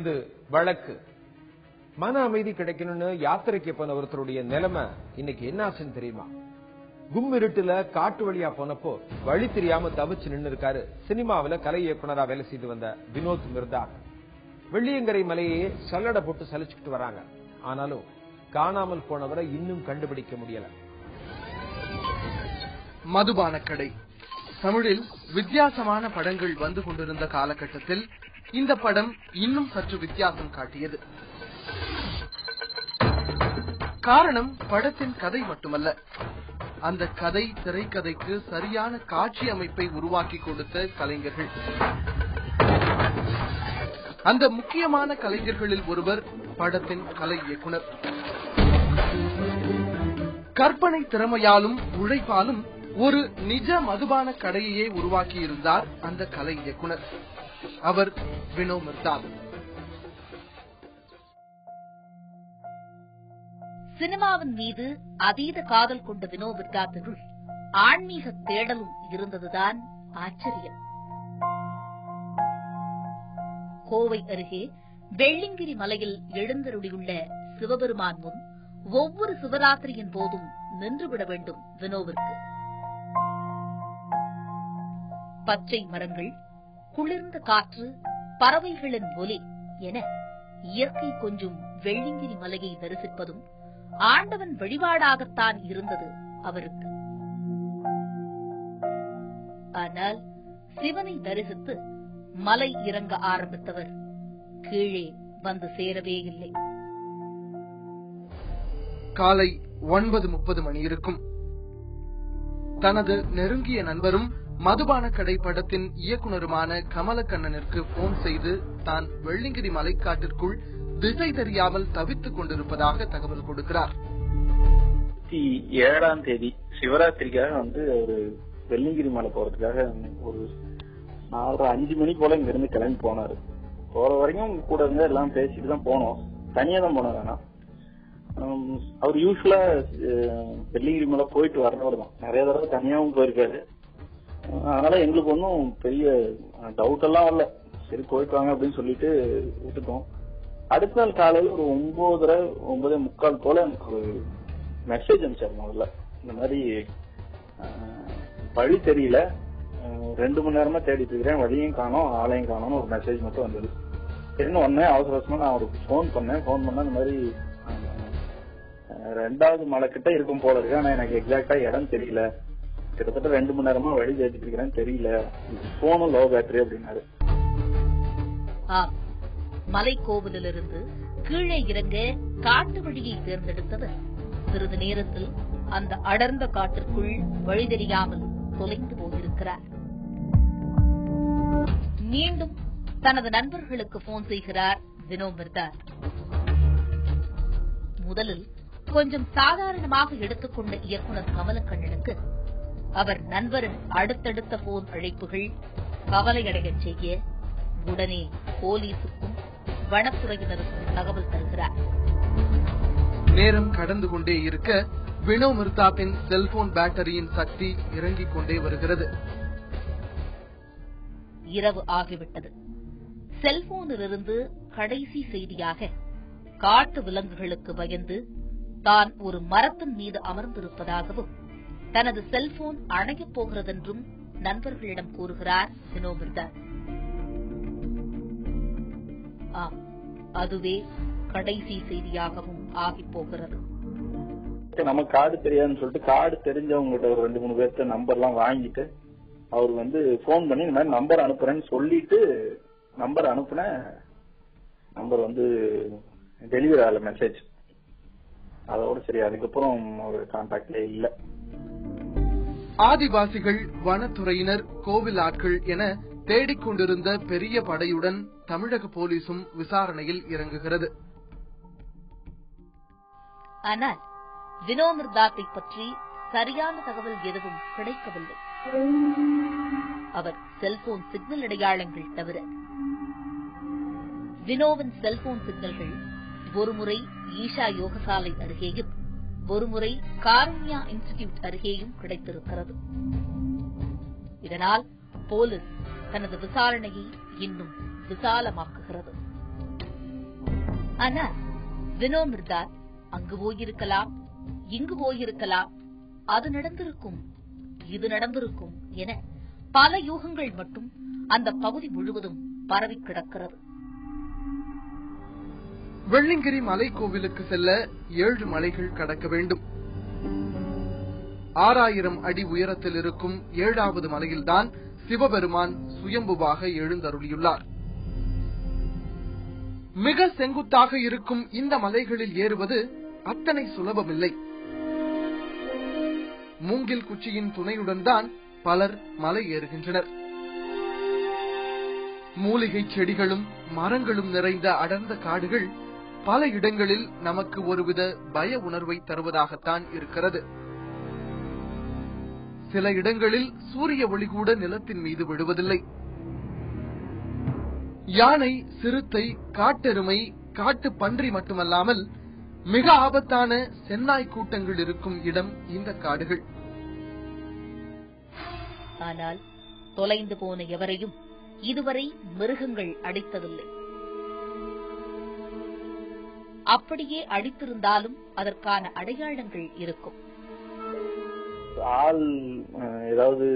இது வழக்கு. மன அமைதி கிடைக்கணும்னு யாத்திரைக்கு போன ஒருத்தருடைய நிலைமை இன்னைக்கு என்ன ஆச்சுன்னு தெரியுமா? கும்மிருட்டுல காட்டு வழியா போனப்போ வழி தெரியாம தவிச்சு நின்னு இருக்காரு சினிமாவில கலை இயக்குனரா வேலை செய்து வந்த வினோத் மிர்தா. வெள்ளியங்கரை மலையே சல்லடை போட்டு சலிச்சுக்கிட்டு வராங்க. ஆனாலும் காணாமல் போனவரை இன்னும் கண்டுபிடிக்க முடியல. மதுபான கடை தமிழில் வித்தியாசமான படங்கள் வந்து கொண்டிருந்த காலகட்டத்தில் இந்த படம் இன்னும் சற்று வித்தியாசம் காட்டியது. காரணம் படத்தின் கதை மட்டுமல்ல. அந்த கதை திரைக்கதைக்கு சரியான காட்சி அமைப்பை உருவாக்கி கொடுத்த கலைஞர்கள். அந்த முக்கியமான கலைஞர்களில் ஒருவர் படத்தின் கலை இயக்குனர். கற்பனை திறமையாலும் உழைப்பாலும் ஒரு நிஜ மதுபான கடையையே உருவாக்கியிருந்தார் அந்த கலை இயக்குனர். அவர் வினோ மிர்தால் சினிமாவின் மீது அதீத காதல் கொண்ட வினோ விர்காத்தினுள் ஆன்மீக தேடலும் இருந்ததுதான் ஆச்சரியம். கோவை அருகே வெள்ளிங்கிரி மலையில் எழுந்தருளியுள்ள சிவபெருமான் முன் ஒவ்வொரு சிவராத்திரியின் போதும் நின்றுவிட வேண்டும் வினோவிற்கு. பச்சை மரங்கள் குளிர்ந்த காற்று பறவைகளின் ஒலி என இயற்கை கொஞ்சும் வெள்ளிங்கிரி மலையை தரிசிப்பதும் ஆண்டவன் வழிபாடாகத்தான் இருந்தது அவருக்கு. ஆனால் சிவனை தரிசித்து மலை இறங்க ஆரம்பித்தவர் கீழே வந்து சேரவே இல்லை. காலை ஒன்பது முப்பது மணி இருக்கும். தனது நெருங்கிய நண்பரும் மதுபான கடை படத்தின் இயக்குனருமான கமலக்கண்ணனிற்கு போன் செய்து தான் வெள்ளிங்கிரி மலைக்காட்டிற்குள் திசை தெரியாமல் தவித்துக் கொண்டிருப்பதாக தகவல் கொடுக்கிறார். ஏழாம் தேதி சிவராத்திரிக்காக வந்து ஒரு வெள்ளிங்கிரி மலை போறதுக்காக ஒரு நாலரை அஞ்சு மணி போல இங்க இருந்து கிளம்பி போனாரு. போற வரைக்கும் கூட இருந்து எல்லாம் பேசிட்டு தான் போனோம். தனியா தான் போனோம் ஆனா ஹம், அவர் யூஸ்வலா வெள்ளிங்கிரி மலை போயிட்டு வர்றவர் தான். நிறைய தடவை தனியாவும் போயிருக்காரு. அதனால எங்களுக்கு ஒன்றும் பெரிய டவுட் எல்லாம் வரல. சரி போயிட்டு வாங்க அப்படின்னு சொல்லிட்டு விட்டுட்டோம். அடுத்த நாள் காலையில் ஒரு ஒன்பதரை ஒன்பதே முக்கால் போல எனக்கு ஒரு மெசேஜ் அனுப்பிச்சாரு முதல்ல. இந்த மாதிரி வழி தெரியல. ரெண்டு மணி நேரமா தேடிட்டு இருக்கிறேன். வழியும் காணும் ஆளையும் காணும்னு ஒரு மெசேஜ் மட்டும் வந்தது. என்ன ஒன்னே அவசர அவசரமா நான் அவருக்கு ஃபோன் பண்ணேன். ஃபோன் பண்ண இந்த மாதிரி ரெண்டாவது மலை கிட்ட இருக்கும் போல இருக்கு. ஆனா எனக்கு எக்ஸாக்டா இடம் தெரியல. கிட்டத்தட்ட ரெண்டு மணி நேரமா வழி தேடிட்டு இருக்கிறேன். தெரியல. போனும் லோ பேட்டரி அப்படின்னாரு. ஆம். மலைக்கோவிலிருந்து கீழே இறங்க காட்டு வழியை தேர்ந்தெடுத்தவர். சிறிது நேரத்தில் அந்த அடர்ந்த காட்டிற்குள் வழி தெரியாமல் தொலைந்து போயிருக்கிறார். மீண்டும் தனது நண்பர்களுக்கு போன் செய்கிறார் வினோமிர்தார் முதலில் கொஞ்சம் சாதாரணமாக எடுத்துக்கொண்ட இயக்குனர் கமலக்கண்ணனுக்கு அவர் நண்பரின் அடுத்தடுத்த போன் அழைப்புகள் கவலையடையச் செய்ய உடனே போலீசுக்கும் வனத்துறையினருக்கும் தகவல் தருகிறார். நேரம் கடந்து கொண்டே இருக்க வினோ மிர்தாப்பின் செல்போன் பேட்டரியின் சக்தி இறங்கிக் கொண்டே வருகிறது. இரவு ஆகிவிட்டது. செல்போனிலிருந்து கடைசி செய்தியாக காட்டு விலங்குகளுக்கு பயந்து தான் ஒரு மரத்தின் மீது அமர்ந்திருப்பதாகவும் தனது செல்போன் அணையப் போகிறதென்றும் நண்பர்களிடம் கூறுகிறார் சினோமிர்தா ஆம் அதுவே கடைசி செய்தியாகவும் ஆகி போகிறது. நம்ம காடு தெரியாதுன்னு சொல்லிட்டு காடு தெரிஞ்சவங்ககிட்ட ஒரு ரெண்டு மூணு பேர்த்த நம்பர் எல்லாம் வாங்கிட்டு அவர் வந்து ஃபோன் பண்ணி இந்த மாதிரி நம்பர் அனுப்புறேன்னு சொல்லிட்டு நம்பர் அனுப்புன நம்பர் வந்து டெலிவரி ஆகல மெசேஜ் அதோட சரி அதுக்கப்புறம் ஒரு கான்டாக்ட்ல இல்லை. ஆதிவாசிகள் வனத்துறையினர் கோவில் ஆட்கள் என தேடிக்கொண்டிருந்த பெரிய படையுடன் தமிழக போலீசும் விசாரணையில் இறங்குகிறது. ஆனால் வினோமிர்தாத்தை பற்றி சரியான தகவல் எதுவும் கிடைக்கவில்லை. அவர் செல்போன் சிக்னல் அடையாளங்கள் தவிர வினோவின் செல்போன் சிக்னல்கள் ஒருமுறை ஈஷா யோகசாலை அருகேயும் ஒருமுறை காரண்யா இன்ஸ்டிடியூட் அருகேயும் கிடைத்திருக்கிறது. இதனால் போலீஸ் தனது விசாரணையை இன்னும் விசாலமாக்குகிறது. ஆனால் வினோ மிர்தார் அங்கு போயிருக்கலாம் இங்கு போயிருக்கலாம் அது நடந்திருக்கும் இது நடந்திருக்கும் என பல யூகங்கள் மட்டும் அந்த பகுதி முழுவதும் பரவி கிடக்கிறது வெள்ளிங்கிரி மலை கோவிலுக்கு செல்ல ஏழு மலைகள் கடக்க வேண்டும். ஆறாயிரம் அடி உயரத்தில் இருக்கும் ஏழாவது மலையில்தான் சிவபெருமான் சுயம்புவாக எழுந்தருளியுள்ளார். மிக செங்குத்தாக இருக்கும் இந்த மலைகளில் ஏறுவது அத்தனை சுலபமில்லை. மூங்கில் குச்சியின் துணையுடன் தான் பலர் மலை ஏறுகின்றனர். மூலிகை செடிகளும் மரங்களும் நிறைந்த அடர்ந்த காடுகள் பல இடங்களில் நமக்கு ஒருவித பய உணர்வை தருவதாகத்தான் இருக்கிறது. சில இடங்களில் சூரிய ஒளி கூட நிலத்தின் மீது விழுவதில்லை. யானை சிறுத்தை காட்டெருமை காட்டு பன்றி மட்டுமல்லாமல் மிக ஆபத்தான சென்னாய் கூட்டங்கள் இருக்கும் இடம் இந்த காடுகள். ஆனால் தொலைந்து போன எவரையும் இதுவரை மிருகங்கள் அடித்ததில்லை. அப்படியே அடித்திருந்தாலும் அதற்கான அடையாளங்கள் இருக்கும். ஆள் ஏதாவது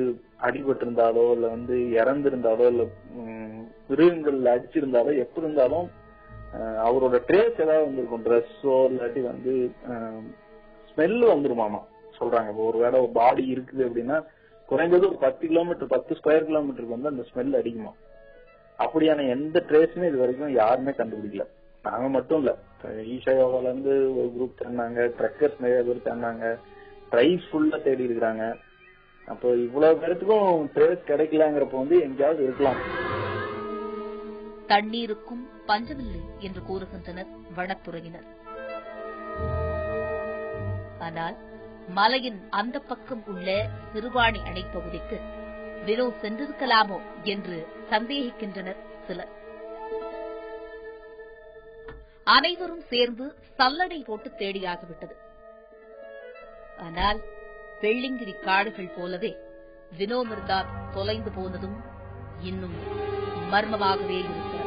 அடிபட்டிருந்தாலோ இல்ல வந்து இறந்திருந்தாலோ இல்ல உம், மிருகங்கள் அடிச்சிருந்தாலோ எப்படி இருந்தாலும் அவரோட ட்ரேஸ் ஏதாவது வந்திருக்கும். ட்ரெஸ்ஸோ இல்லாட்டி வந்து ஸ்மெல் வந்துருமாமா? சொல்றாங்க. இப்போ ஒரு வேளை ஒரு பாடி இருக்குது அப்படின்னா குறைஞ்சது ஒரு பத்து கிலோமீட்டர் பத்து ஸ்கொயர் கிலோமீட்டருக்கு வந்து அந்த ஸ்மெல் அடிக்குமா? அப்படியான எந்த ட்ரேஸுமே இது வரைக்கும் யாருமே கண்டுபிடிக்கல. நாங்க மட்டும் இல்ல. ஈஷா யோகால இருந்து ஒரு குரூப் தேடினாங்க ட்ரக்கர்ஸ் நிறைய பேர் தேடினாங்க பிரைஸ் ஃபுல்லா தேடி இருக்கிறாங்க. அப்போ இவ்வளவு பேருக்கும் ட்ரேஸ் கிடைக்கலங்கிறப்ப வந்து எங்கேயாவது இருக்கலாம். தண்ணீருக்கும் பஞ்சமில்லை என்று கூறுகின்றனர் வனத்துறையினர். ஆனால் மலையின் அந்த பக்கம் உள்ள சிறுவாணி அணை பகுதிக்கு வினோ சென்றிருக்கலாமோ என்று சந்தேகிக்கின்றனர் சிலர். அனைவரும் சேர்ந்து சல்லடை போட்டு தேடியாகிவிட்டது. ஆனால் வெள்ளிங்கிரி காடுகள் போலவே வினோமிர்தா தொலைந்து போனதும் இன்னும் மர்மமாகவே இருக்கிறது.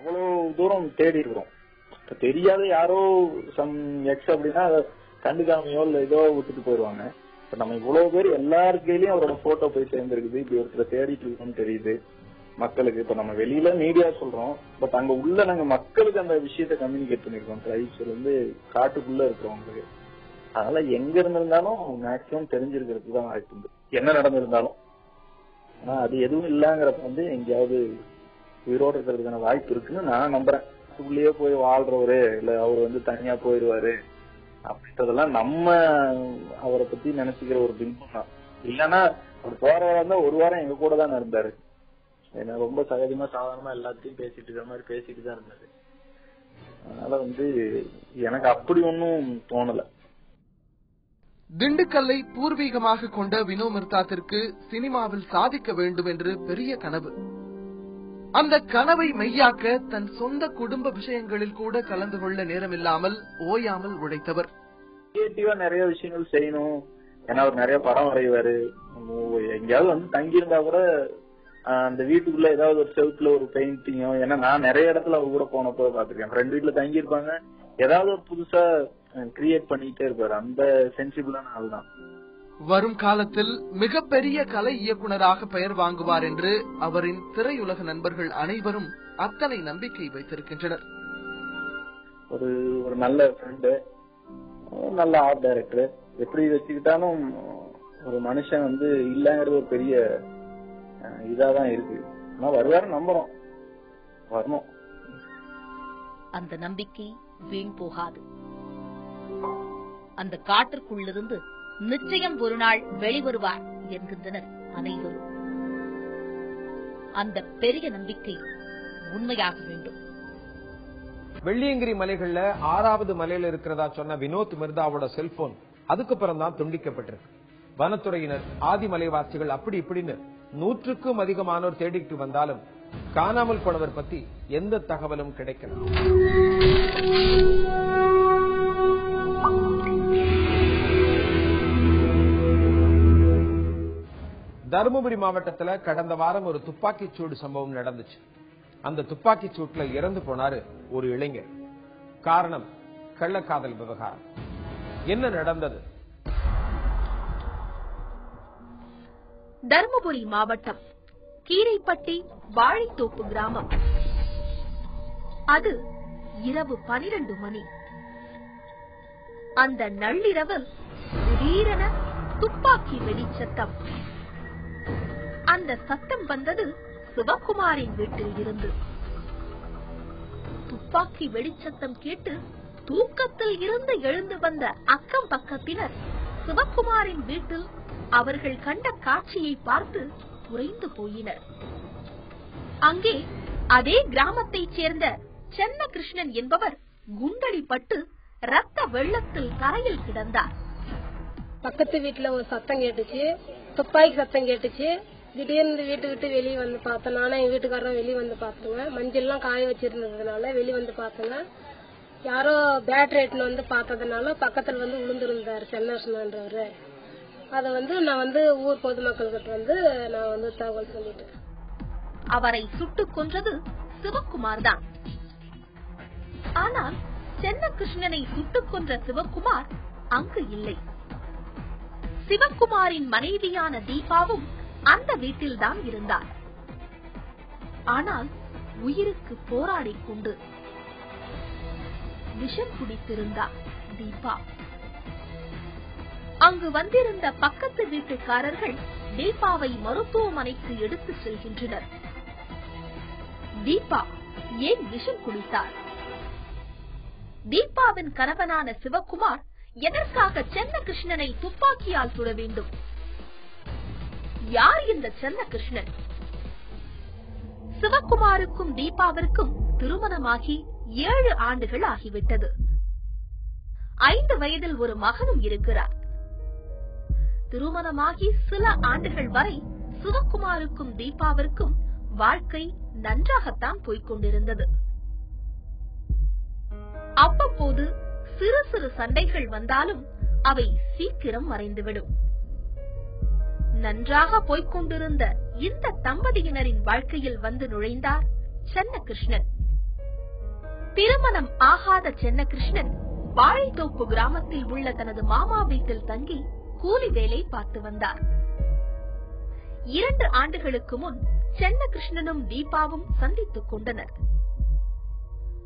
அவ்வளவு தூரம் தேடி இருக்கிறோம். தெரியாத யாரோ சம் எக்ஸ் அப்படின்னா கண்டுகாமையோ கண்டுக்காமையோ இல்ல ஏதோ விட்டுட்டு போயிருவாங்க இப்ப நம்ம இவ்வளவு பேர் எல்லாருக்கையிலயும் அவரோட போட்டோ போய் சேர்ந்துருக்குது. இப்படி ஒருத்தர் தேடிட்டு இருக்கோம்னு தெரியுது. மக்களுக்கு இப்ப நம்ம வெளியில மீடியா சொல்றோம் பட் அங்க உள்ள நாங்க மக்களுக்கு அந்த விஷயத்த கம்யூனிகேட் பண்ணிருக்கோம். ட்ரைப்ஸ்ல இருந்து காட்டுக்குள்ள இருக்கிறவங்களுக்கு. அதனால எங்க இருந்திருந்தாலும் மேக்சிமம் தெரிஞ்சிருக்கிறதுக்கு தான் வாய்ப்பு உண்டு. என்ன நடந்திருந்தாலும். ஆனா அது எதுவும் இல்லங்கிறப்ப வந்து எங்கேயாவது உயிரோடு இருக்கிறதுக்கான வாய்ப்பு இருக்குன்னு நான் நம்புறேன். உள்ளே போய் வாழ்றவரு இல்ல அவர் வந்து தனியா போயிருவாரு அப்படின்றதெல்லாம் நம்ம அவரை பத்தி நினைச்சுக்கிற ஒரு பிம்பம் தான். இல்லன்னா அவர் போறவரா இருந்தா ஒரு வாரம் எங்க கூட தான் இருந்தாரு. ஏன்னா ரொம்ப சகஜமா சாதாரணமா எல்லாத்தையும் பேசிட்டு இருக்கிற மாதிரி பேசிட்டு தான் இருந்தாரு அதனால வந்து எனக்கு அப்படி ஒன்னும் தோணல. திண்டுக்கல்லை பூர்வீகமாக கொண்ட வினோ மிர்தாத்திற்கு சினிமாவில் சாதிக்க வேண்டும் என்று பெரிய கனவு. அந்த கனவை மெய்யாக்க தன் சொந்த குடும்ப விஷயங்களில் கூட கலந்து கொள்ள நேரமில்லாமல் ஓயாமல் உழைத்தவர். கிரியேட்டிவா நிறைய விஷயங்கள் செய்யணும். ஏன்னா அவர் நிறைய படம் வரைவாரு. எங்கேயாவது வந்து தங்கி இருந்தா கூட அந்த வீட்டுக்குள்ள ஏதாவது ஒரு செவுத்துல ஒரு பெயிண்டிங்கோ ஏன்னா நான் நிறைய இடத்துல அவர் கூட போனப்போ பாத்திருக்கேன் ஃப்ரெண்ட் வீட்டுல தங்கி இருப்பாங்க ஏதாவது ஒரு புதுசா கிரியேட் பண்ணிட்டே இருப்பாரு. அந்த சென்சிபிளான ஆள் தான் வரும் காலத்தில் மிகப்பெரிய கலை இயக்குனராக பெயர் வாங்குவார் என்று அவரின் திரையுலக நண்பர்கள் அனைவரும் அத்தனை நம்பிக்கை வைத்திருக்கின்றனர். ஒரு ஒரு நல்ல ஃப்ரெண்டு நல்ல ஆர்ட் டைரக்டர் எப்படி வச்சுக்கிட்டாலும் ஒரு மனுஷன் வந்து இல்லங்கிறது ஒரு பெரிய இதாதான் இருக்கு. ஆனா வருவாரு நம்புறோம். வரணும். அந்த நம்பிக்கை வீண் போகாது. அந்த காட்டிற்குள்ளிருந்து நிச்சயம் ஒரு நாள் வெளிவருவார் என்கின்றனர் அனைவரும். அந்த பெரிய நம்பிக்கை உண்மையாக வேண்டும். வெள்ளியங்கிரி மலைகள்ல ஆறாவது மலையில இருக்கிறதா சொன்ன வினோத் மிர்தாவோட செல்போன் அதுக்கப்புறம் தான் துண்டிக்கப்பட்டிருக்கு. வனத்துறையினர் ஆதிமலைவாசிகள் அப்படி இப்படின்னு நூற்றுக்கும் அதிகமானோர் தேடிட்டு வந்தாலும் காணாமல் போனவர் பத்தி எந்த தகவலும் கிடைக்கல. தருமபுரி மாவட்டத்துல கடந்த வாரம் ஒரு துப்பாக்கிச் சூடு சம்பவம் நடந்துச்சு. அந்த துப்பாக்கிச் சூட்டுல இறந்து போனாரு ஒரு இளைஞர். காரணம் கள்ளக்காதல் விவகாரம். என்ன நடந்தது? தருமபுரி மாவட்டம் கீரைப்பட்டி வாழைத்தோப்பு கிராமம். அது இரவு பனிரெண்டு மணி. அந்த நள்ளிரவில் திடீரென துப்பாக்கி வெடிச்சத்தம். அந்த சத்தம் வந்தது சிவகுமாரின் வீட்டில் இருந்து. துப்பாக்கி வெடிச்சத்தம் கேட்டு தூக்கத்தில் இருந்து எழுந்து வந்த அக்கம் பக்கத்தினர் சிவக்குமாரின் வீட்டில் அவர்கள் கண்ட காட்சியை பார்த்து உறைந்து போயினர். அங்கே அதே கிராமத்தைச் சேர்ந்த சென்ன கிருஷ்ணன் என்பவர் குண்டடிப்பட்டு ரத்த வெள்ளத்தில் கரையில் கிடந்தார். பக்கத்து வீட்டுல ஒரு சத்தம் கேட்டுச்சு. துப்பாக்கி சத்தம் கேட்டுச்சு. திடீர்னு வீட்டு விட்டு வெளியே வந்து பார்த்தேன். நானும் என் வீட்டுக்காரரும் வெளியே வந்து பார்த்தோங்க மஞ்சள்லாம் காய வச்சிருந்ததுனால வெளியே வந்து பார்த்தோங்க. யாரோ பேட்டரி எட்டுன்னு வந்து பார்த்ததுனால பக்கத்தில் வந்து விழுந்திருந்தார் சென்னர்ஷனன்றவரு அதை வந்து நான் வந்து ஊர் பொதுமக்கள்கிட்ட வந்து நான் வந்து தகவல் சொல்லிட்டேன். அவரை சுட்டு கொன்றது சிவக்குமார் தான் ஆனால் சென்ன கிருஷ்ணனை சுட்டுக் கொன்ற சிவக்குமார் அங்கு இல்லை. சிவக்குமாரின் மனைவியான தீபாவும் அந்த வீட்டில்தான் இருந்தார். ஆனால் உயிருக்கு போராடிக் கொண்டு விஷம் குடித்திருந்தா. தீபா. அங்கு வந்திருந்த பக்கத்து வீட்டுக்காரர்கள் தீபாவை மருத்துவமனைக்கு எடுத்து செல்கின்றனர். தீபா ஏன் விஷம் குடித்தார்? தீபாவின் கணவனான சிவகுமார் எதற்காக சென்னகிருஷ்ணனை துப்பாக்கியால் சுட வேண்டும்? யார் இந்த சென்னகிருஷ்ணன்? சிவகுமாருக்கும் தீபாவிற்கும் திருமணமாகி ஏழு ஆண்டுகள் ஆகிவிட்டது. ஐந்து வயதில் ஒரு மகனும் இருக்கிறார். திருமணமாகி சில ஆண்டுகள் வரை சிவக்குமாருக்கும் தீபாவிற்கும் வாழ்க்கை நன்றாகத்தான் போய்கொண்டிருந்தது அவ்வப்போது சிறு சிறு சண்டைகள் வந்தாலும் அவை சீக்கிரம் மறைந்துவிடும். நன்றாக போய்க் கொண்டிருந்த இந்த தம்பதியினரின் வாழ்க்கையில் வந்து நுழைந்தார் சென்னகிருஷ்ணன். திருமணம் ஆகாத சென்னகிருஷ்ணன் வாழைத்தோப்பு கிராமத்தில் உள்ள தனது மாமா வீட்டில் தங்கி கூலி வேலை பார்த்து வந்தார். இரண்டு ஆண்டுகளுக்கு முன் சென்னகிருஷ்ணனும் தீபாவும் சந்தித்துக் கொண்டனர்.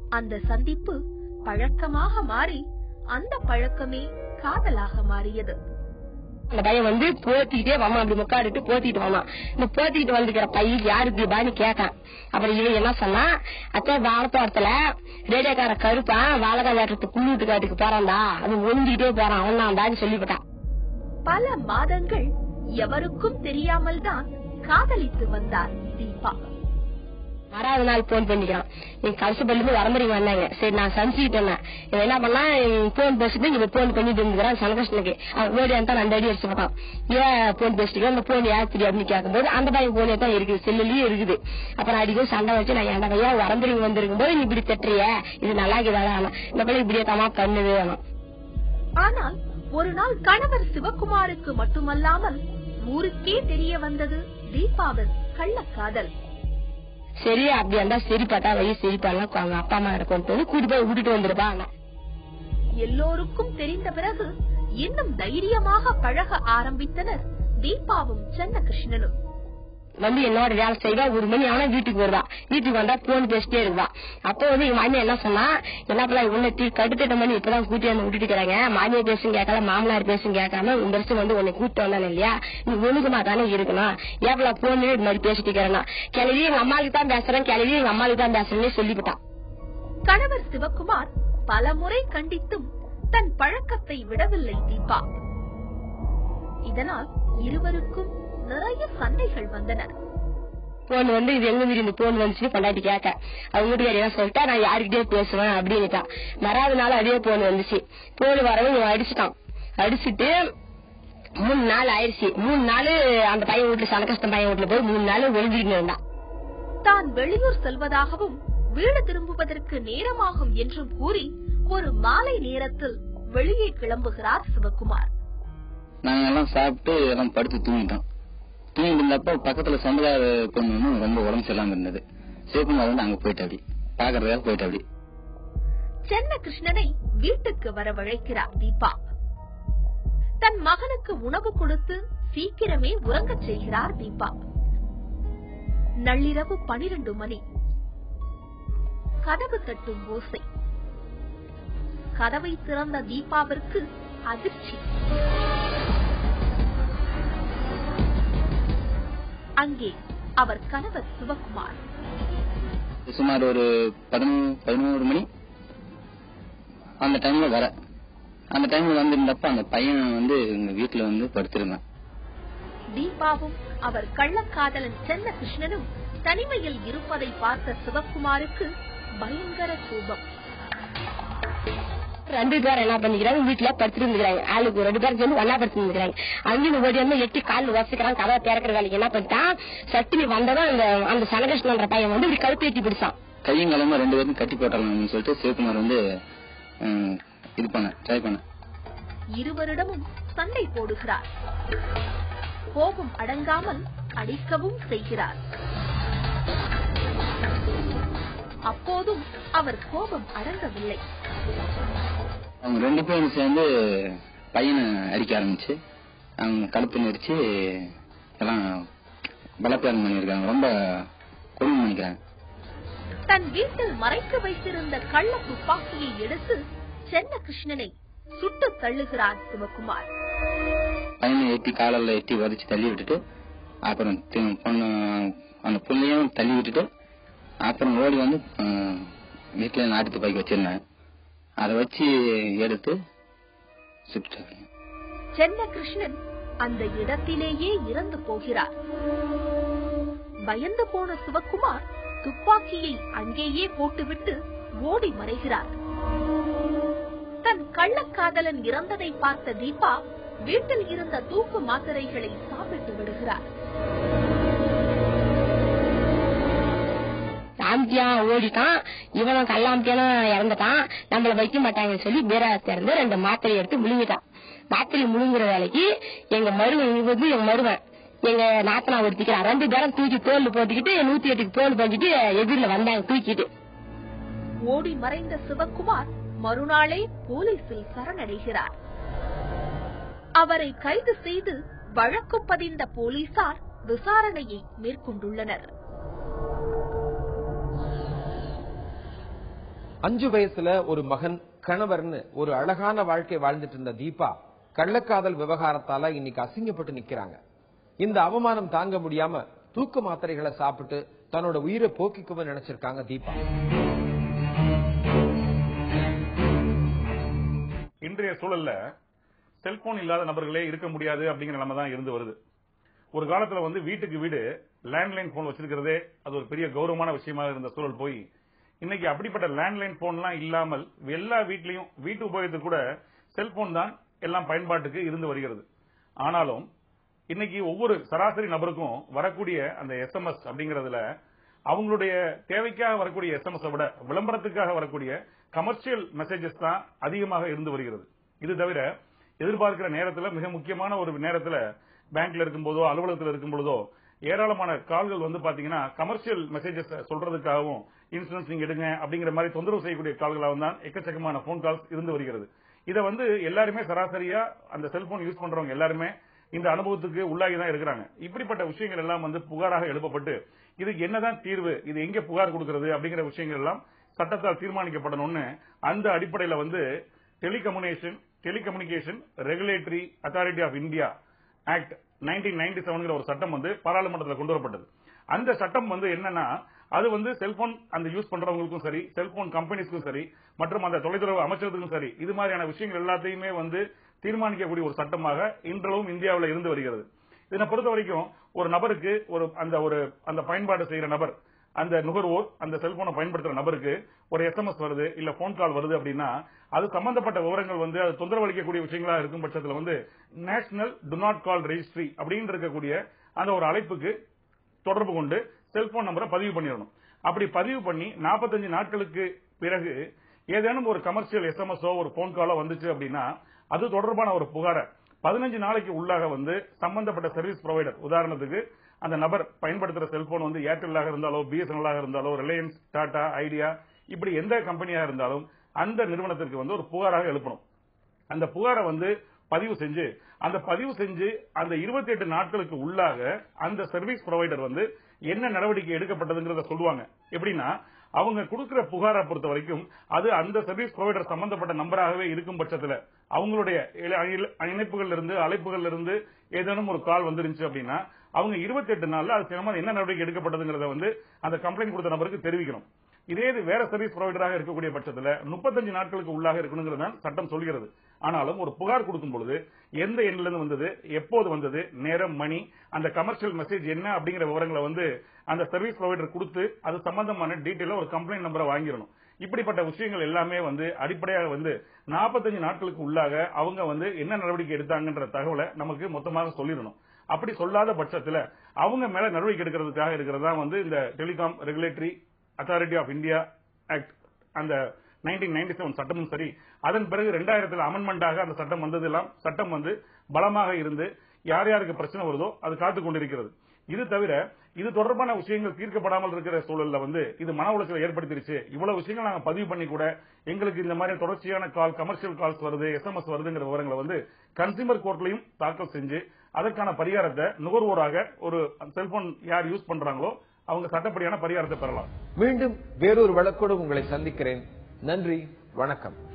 அந்த சந்திப்பு பழக்கமாக மாறி அந்த பழக்கமே காதலாக மாறியது. அந்த பையன் வந்து போத்திக்கிட்டே வாமா அப்படி முக்காடிட்டு போத்திட்டு வாமா இந்த போத்திக்கிட்டு வந்துக்கிற பையன் யாருக்கு பான்னு கேட்டான். அப்புறம் இவன் என்ன சொன்னா அத்தை வாழத்தோட்டத்துல ரேடியோக்கார கருப்பான் வாழகா வேட்டத்துக்கு குள்ளூட்டு காட்டுக்கு போறான்டா. அவன் ஒழுங்கிட்டே போறான். அவன் தான் சொல்லிவிட்டான். பல மாதங்கள் எவருக்கும் தெரியாமல் தான் காதலித்து வந்தார் தீபா. வராத நாள் போன் பண்ணிக்கிறான். நீ கடைசி வர முறைங்க வந்தாங்க சரி நான் சமைச்சுக்கிட்டேன் இவன் என்ன பண்ணா போன் பேசிட்டு இவ போன் பண்ணிட்டு இருந்துக்கிறான் சனகிருஷ்ணனுக்கு அவன் ஓடி அந்த ரெண்டு அடி அடிச்சு பார்த்தான் ஏன் போன் பேசிட்டு அந்த போன் யாத்திரி அப்படின்னு கேட்கும்போது அந்த பையன் போனே தான் இருக்குது. செல்லுலயும் இருக்குது. அப்புறம் அடிக்கும் சண்டை வச்சு நான் என்ன பையன் வரம்பரிங்க வந்திருக்கும் போது நீ இப்படி திட்டுறிய? இது நல்லா இருக்குதா இந்த பையன் இப்படியே தமா கண்ணு வேணும் ஆனால் ஒரு நாள் கணவர் சிவகுமாருக்கு மட்டுமல்லாமல் ஊருக்கே தெரிய வந்தது தீபாவின் கள்ளக்காதல். சரி அப்படி இருந்தா சரி பார்த்தா வயசு சரி பண்ணலாம் அவங்க அப்பா அம்மா கொண்டு வந்து கூட்டி போய் விட்டுட்டு வந்துருப்பா எல்லோருக்கும் தெரிந்த பிறகு இன்னும் தைரியமாக பழக ஆரம்பித்தனர் தீபாவும் சென்னகிருஷ்ணனும். வந்து என்னோட வேலை செய்வா ஒரு மணி ஆனா வீட்டுக்கு வருவா. வீட்டுக்கு வந்தா போன் பேசிட்டே இருக்குவா அப்போ வந்து எங்க மாமியா என்ன சொன்னா என்ன பண்ணலாம் உன்னை தீ கட்டுத்திட்ட மணி இப்பதான் கூட்டி வந்து விட்டுட்டு இருக்கிறாங்க. மாமியா பேசும் கேட்கல மாமனார் பேசும் கேட்காம உன் பெருசு வந்து உன்னை கூட்டு வந்தானே இல்லையா? நீ ஒழுங்குமா தானே இருக்கணும். ஏப்பல போன் இது மாதிரி பேசிட்டு இருக்கிறேன்னா. கிளவி எங்க அம்மாவுக்கு தான் பேசுறேன் கிளவி எங்க அம்மாவுக்கு தான் பேசுறேன்னு சொல்லிவிட்டான் கணவர் சிவகுமார் பல முறை கண்டித்தும் தன் பழக்கத்தை விடவில்லை தீபா. இதனால் இருவருக்கும் நிறைய சண்டைகள் வந்தன. போன் வந்து இது எங்க வீடு? இந்த போன் வந்துச்சு பொண்டாட்டி கேட்க அவங்க வீட்டுக்காரி என்ன சொல்லிட்டா நான் யாருக்கிட்டே பேசுவேன் அப்படின்னுட்டான் மறாவது நாள் அதே போன் வந்துச்சு. போன் வரவும் இவன் அடிச்சுட்டான். அடிச்சுட்டு மூணு நாள் ஆயிடுச்சு. மூணு நாள் அந்த பையன் வீட்டுல சனகஷ்டம் பையன் வீட்டுல போய் மூணு நாள் ஒழுங்கிட்டு இருந்தான். தான் வெளியூர் செல்வதாகவும் வீடு திரும்புவதற்கு நேரமாகும் என்றும் கூறி ஒரு மாலை நேரத்தில் வெளியே கிளம்புகிறார் சிவகுமார். நாங்க எல்லாம் சாப்பிட்டு எல்லாம் படுத்து தூங்கிட்டோம். தூங்கிட்டு இருந்தப்போ பக்கத்துல சொந்தக்கார பொண்ணு ரொம்ப உடம்பு சரியில்லாம இருந்தது. சிவகுமார் வந்து அங்க போயிட்டு அப்படி பாக்குறதுக்காக போயிட்டு அப்படி. சென்ன கிருஷ்ணனை வீட்டுக்கு வரவழைக்கிறார் தீபா. தன் மகனுக்கு உணவு கொடுத்து சீக்கிரமே உறங்கச் செய்கிறார் தீபா. நள்ளிரவு பனிரெண்டு மணி. கதவு தட்டும் ஓசை. கதவை திறந்த தீபாவிற்கு அதிர்ச்சி. அங்கே அவர் கணவர் சிவகுமார். சுமார் ஒரு பதினோரு மணி. அந்த டைம்ல வர. அந்த டைம்ல வந்திருந்தப்ப அந்த பையன் வந்து எங்க வீட்டுல வந்து படுத்திருந்தான். தீபாவும் அவர் கள்ளக்காதலன் சென்ன கிருஷ்ணனும் தனிமையில் இருப்பதை பார்த்த சிவகுமாருக்கு பயங்கர கோபம். ரெண்டு பேரும் என்ன பண்ணிக்கிறாங்க வீட்டுல படுத்துட்டு இருந்துக்கிறாங்க ஆளுக்கு ரெண்டு பேரும் சேர்ந்து ஒன்னா படுத்து இருந்துக்கிறாங்க அங்கேயும் ஓடி வந்து எட்டி கால் வசிக்கிறான் கதவை திறக்கிற வேலைக்கு என்ன பண்ணிட்டான்? சட்டினி வந்ததும் அந்த அந்த சனகிருஷ்ணன்ற பையன் வந்து இப்படி கழுத்து ஏற்றி பிடிச்சான். கையும் காலமா ரெண்டு பேரும் கட்டி போட்டாங்கன்னு சொல்லிட்டு சிவகுமார் வந்து ம், இது பண்ண ட்ரை பண்ண. இருவரிடமும் சண்டை போடுகிறார். கோபம் அடங்காமல் அடிக்கவும் செய்கிறார். அப்போதும் அவர் கோபம் அடங்கவில்லை. அவங்க ரெண்டு பேரும் சேர்ந்து பையனை அடிக்க ஆரம்பிச்சு அவங்க கழுத்து நெரிச்சு எல்லாம் பலப்பிரயோகம் பண்ணியிருக்காங்க. ரொம்ப கொடுமை பண்ணிக்கிறாங்க. தன் வீட்டில் மறைத்து வைத்திருந்த கள்ள துப்பாக்கியை எடுத்து சென்ன கிருஷ்ணனை சுட்டு தள்ளுகிறார் சிவகுமார். பையனை எட்டி காலில் எட்டி உதச்சு தள்ளி விட்டுட்டு அப்புறம் பொண்ணு அந்த புள்ளையும் தள்ளி விட்டுட்டு அப்புறம் ஓடி வந்து வீட்டுல நாட்டு துப்பாக்கி வச்சிருந்தேன். அதை வச்சு எடுத்து சென்ன கிருஷ்ணன் அந்த இடத்திலேயே இறந்து போகிறார். பயந்து போன சிவகுமார் துப்பாக்கியை அங்கேயே போட்டுவிட்டு ஓடி மறைகிறார். தன் கள்ளக்காதலன் இறந்ததை பார்த்த தீபா வீட்டில் இருந்த தூக்கு மாத்திரைகளை சாப்பிட்டு விடுகிறார். ஆம்பியான் ஓடிட்டான். இவனும் கல்லாம்பியானும் இறந்துட்டான். நம்மள வைக்க மாட்டாங்கன்னு சொல்லி பீரா இருந்து ரெண்டு மாத்திரை எடுத்து முழுங்கிட்டான். மாத்திரை முழுங்குற வேலைக்கு எங்க மருவன் வந்து எங்க மருவன் எங்க நாத்தனா ஒருத்திக்கிறான் ரெண்டு பேரும் தூக்கி தோல் போட்டுக்கிட்டு நூத்தி எட்டுக்கு தோல் பண்ணிட்டு எதிரில வந்தாங்க தூக்கிட்டு. ஓடி மறைந்த சிவகுமார் மறுநாளே போலீசில் சரணடைகிறார். அவரை கைது செய்து வழக்கு பதிந்த போலீசார் விசாரணையை மேற்கொண்டுள்ளனர். அஞ்சு வயசுல ஒரு மகன் கணவர்னு ஒரு அழகான வாழ்க்கை வாழ்ந்துட்டு இருந்த தீபா கள்ளக்காதல் விவகாரத்தால இன்னைக்கு அசிங்கப்பட்டு நிக்கிறாங்க. இந்த அவமானம் தாங்க முடியாம தூக்க மாத்திரைகளை சாப்பிட்டு தன்னோட உயிரை போக்கிக்கவும் நினைச்சிருக்காங்க தீபா. இன்றைய சூழல்ல செல்போன் இல்லாத நபர்களே இருக்க முடியாது அப்படிங்கிற நிலைமை தான் இருந்து வருது. ஒரு காலத்துல வந்து வீட்டுக்கு வீடு லேண்ட்லைன் போன் வச்சிருக்கிறதே அது ஒரு பெரிய கௌரவமான விஷயமா இருந்த சூழல் போய் இன்னைக்கு அப்படிப்பட்ட லேண்ட்லைன் போன்லாம் இல்லாமல் எல்லா வீட்லயும் வீட்டு உபயோகத்துக்கு கூட செல்போன் தான் எல்லாம் பயன்பாட்டுக்கு இருந்து வருகிறது. ஆனாலும் இன்னைக்கு ஒவ்வொரு சராசரி நபருக்கும் வரக்கூடிய அந்த எஸ்எம்எஸ் அப்படிங்கறதுல அவங்களுடைய தேவைக்காக வரக்கூடிய எஸ்எம்எஸ் விட விளம்பரத்துக்காக வரக்கூடிய கமர்ஷியல் மெசேஜஸ் தான் அதிகமாக இருந்து வருகிறது. இது தவிர எதிர்பார்க்கிற நேரத்தில் மிக முக்கியமான ஒரு நேரத்தில் பேங்க்ல இருக்கும்போதோ அலுவலகத்தில் இருக்கும்போதோ ஏராளமான கால்கள் வந்து பாத்தீங்கன்னா கமர்ஷியல் மெசேஜஸ் சொல்றதுக்காகவும் இன்சூரன்ஸ் நீங்க எடுங்க அப்படிங்கிற மாதிரி தொந்தரவு செய்யக்கூடிய கால்களாகவும் தான் எக்கச்சக்கமான போன் கால்ஸ் இருந்து வருகிறது. இதை வந்து எல்லாருமே சராசரியா அந்த செல்போன் யூஸ் பண்றவங்க எல்லாருமே இந்த அனுபவத்துக்கு உள்ளாகி தான் இருக்கிறாங்க. இப்படிப்பட்ட விஷயங்கள் எல்லாம் வந்து புகாராக எழுப்பப்பட்டு இதுக்கு என்னதான் தீர்வு இது எங்க புகார் கொடுக்கிறது அப்படிங்கிற விஷயங்கள் எல்லாம் சட்டத்தால் தீர்மானிக்கப்படணும்னு அந்த அடிப்படையில் வந்து telecommunication telecommunication regulatory authority of India act nineteen ninety செவன்கிற ஒரு சட்டம் வந்து பாராளுமன்றத்தில் கொண்டு வரப்பட்டது. அந்த சட்டம் வந்து என்னன்னா அது வந்து செல்போன் அந்த யூஸ் பண்றவங்களுக்கும் சரி செல்போன் கம்பெனிஸ்க்கும் சரி மற்றும் அந்த தொலைத்தொடர்பு அமைச்சகத்துக்கும் சரி இது மாதிரியான விஷயங்கள் எல்லாத்தையுமே வந்து தீர்மானிக்கக்கூடிய ஒரு சட்டமாக இன்றளவும் இந்தியாவில் இருந்து வருகிறது. இதனை பொறுத்த வரைக்கும் ஒரு நபருக்கு ஒரு அந்த ஒரு அந்த பயன்பாடு செய்கிற நபர் அந்த நுகர்வோர் அந்த செல்போனை பயன்படுத்துற நபருக்கு ஒரு எஸ்எம்எஸ் வருது இல்ல போன் கால் வருது அப்படின்னா அது சம்பந்தப்பட்ட விவரங்கள் வந்து அது தொந்தரவு அளிக்கக்கூடிய விஷயங்களா இருக்கும் பட்சத்தில் வந்து national do not call registry அப்படின்னு இருக்கக்கூடிய அந்த ஒரு அழைப்புக்கு தொடர்பு கொண்டு செல்போன் நம்பரை பதிவு பண்ணிடணும். அப்படி பதிவு பண்ணி 45 நாட்களுக்கு பிறகு ஏதேனும் ஒரு கமர்ஷியல் எஸ்எம்எஸோ ஒரு போன் காலோ வந்துச்சு அப்படின்னா அது தொடர்பான ஒரு புகாரை பதினஞ்சு நாளைக்கு உள்ளாக வந்து சம்பந்தப்பட்ட சர்வீஸ் ப்ரொவைடர் உதாரணத்துக்கு அந்த நபர் பயன்படுத்துற செல்போன் வந்து ஏர்டெல்லாக இருந்தாலோ பிஎஸ்என்எல்லாக இருந்தாலோ ரிலையன்ஸ் டாடா ஐடியா இப்படி எந்த கம்பெனியா இருந்தாலும் அந்த நிறுவனத்திற்கு வந்து ஒரு புகாராக எழுப்பணும். அந்த புகாரை வந்து பதிவு செஞ்சு அந்த பதிவு செஞ்சு அந்த 28 நாட்களுக்கு உள்ளாக அந்த சர்வீஸ் ப்ரொவைடர் வந்து என்ன நடவடிக்கை எடுக்கப்பட்டதுங்கிறத சொல்லுவாங்க. எப்படின்னா அவங்க கொடுக்கிற புகாரை பொறுத்த வரைக்கும் அது அந்த சர்வீஸ் ப்ரொவைடர் சம்பந்தப்பட்ட நம்பராகவே இருக்கும் பட்சத்தில் அவங்களுடைய இணைப்புகள் இருந்து அழைப்புகள் இருந்து ஏதேனும் ஒரு கால் வந்துருந்துச்சு அப்படின்னா அவங்க 28 நாள்ல அது சம்பந்தமா என்ன நடவடிக்கை எடுக்கப்பட்டதுங்கிறத வந்து அந்த கம்ப்ளைண்ட் கொடுத்த நபருக்கு தெரிவிக்கணும். இதே இது வேற சர்வீஸ் ப்ரொவைடராக இருக்கக்கூடிய பட்சத்தில் முப்பத்தஞ்சு நாட்களுக்கு உள்ளாக இருக்கணுங்கிறது தான் சட்டம் சொல்கிறது. ஆனாலும் ஒரு புகார் கொடுக்கும் பொழுது எந்த எண்ணில இருந்து வந்தது எப்போது வந்தது நேரம் மணி அந்த கமர்ஷியல் மெசேஜ் என்ன அப்படிங்கிற விவரங்களை வந்து அந்த சர்வீஸ் ப்ரொவைடர் கொடுத்து அது சம்பந்தமான டீட்டெயில ஒரு கம்ப்ளைண்ட் நம்பரை வாங்கிடணும். இப்படிப்பட்ட விஷயங்கள் எல்லாமே வந்து அடிப்படையாக வந்து 45 நாட்களுக்கு உள்ளாக அவங்க வந்து என்ன நடவடிக்கை எடுத்தாங்கன்ற தகவலை நமக்கு மொத்தமாக சொல்லிடணும். அப்படி சொல்லாத பட்சத்தில் அவங்க மேல நடவடிக்கை எடுக்கிறதுக்காக இருக்கிறதா வந்து இந்த telecom regulatory authority of India act அந்த 1997 சட்டமும் சரி அதன் பிறகு ரெண்டாயிரத்தில் அமெண்ட்மெண்டாக அந்த சட்டம் வந்ததெல்லாம் சட்டம் வந்து பலமாக இருந்து யார் யாருக்கு பிரச்சனை வருதோ அது காத்துக் கொண்டிருக்கிறது. இது தவிர இது தொடர்பான விஷயங்கள் தீர்க்கப்படாமல் இருக்கிற சூழல்ல வந்து இது மன உளைச்சலை ஏற்படுத்திருச்சு. இவ்வளவு விஷயங்கள் நாங்க பதிவு பண்ணி கூட எங்களுக்கு இந்த மாதிரி தொடர்ச்சியான கால் கமர்ஷியல் கால்ஸ் வருது எஸ்எம்எஸ் வருதுங்கிற விவரங்களை வந்து கன்சியூமர் கோர்ட்லயும் தாக்கல் செஞ்சு அதற்கான பரிகாரத்தை நுகர்வோராக ஒரு செல்போன் யார் யூஸ் பண்றாங்களோ அவங்க சட்டப்படியான பரிகாரத்தை பெறலாம். மீண்டும் வேறொரு வழக்கோடு உங்களை சந்திக்கிறேன். நன்றி வணக்கம்.